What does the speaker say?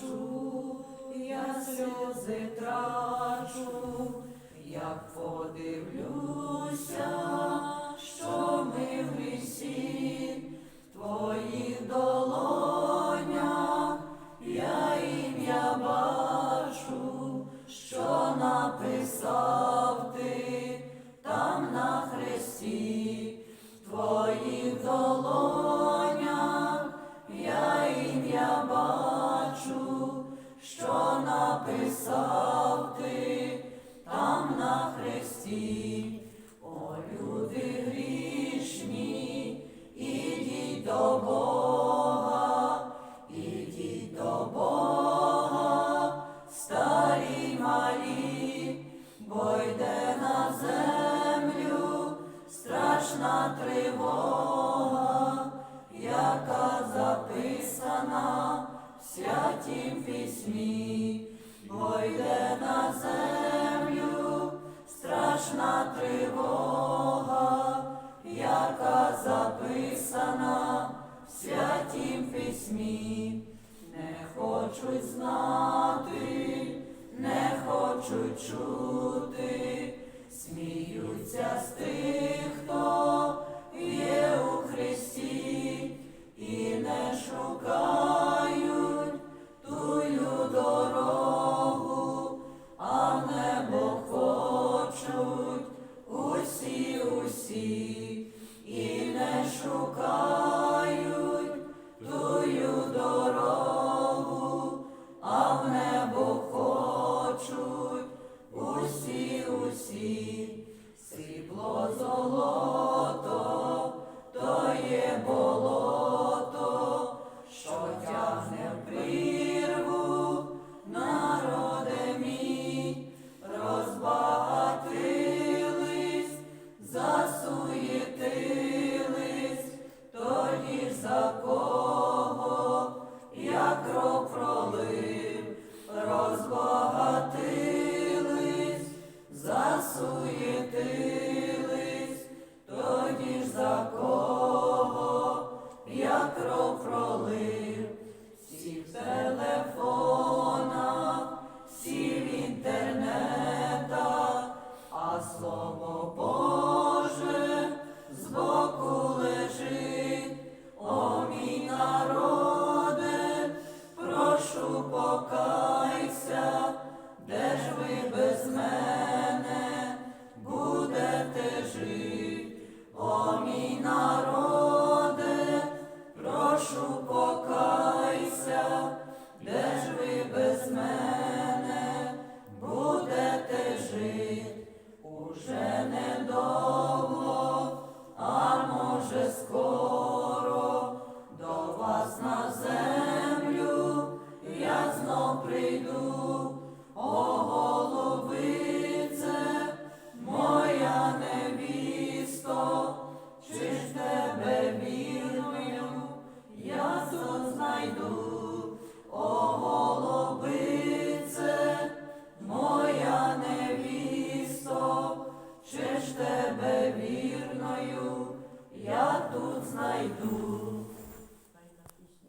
плачу, я сльози трачу, як подивлюся, що ми в лісі, твої твоїх долонях я ім'я бачу, що написав написав ти там на хресті, о люди грішні, ідіть до Бога, ідіть до Бога, старі малі, бо йде на землю страшна тривога, яка записана в святім письмі, хочуть знати, не хочуть чути, сміються з тих, хто є у Христі, і не шукають тую дорогу, а небо хочуть усі, усі, socorro. вірною я тут знайду.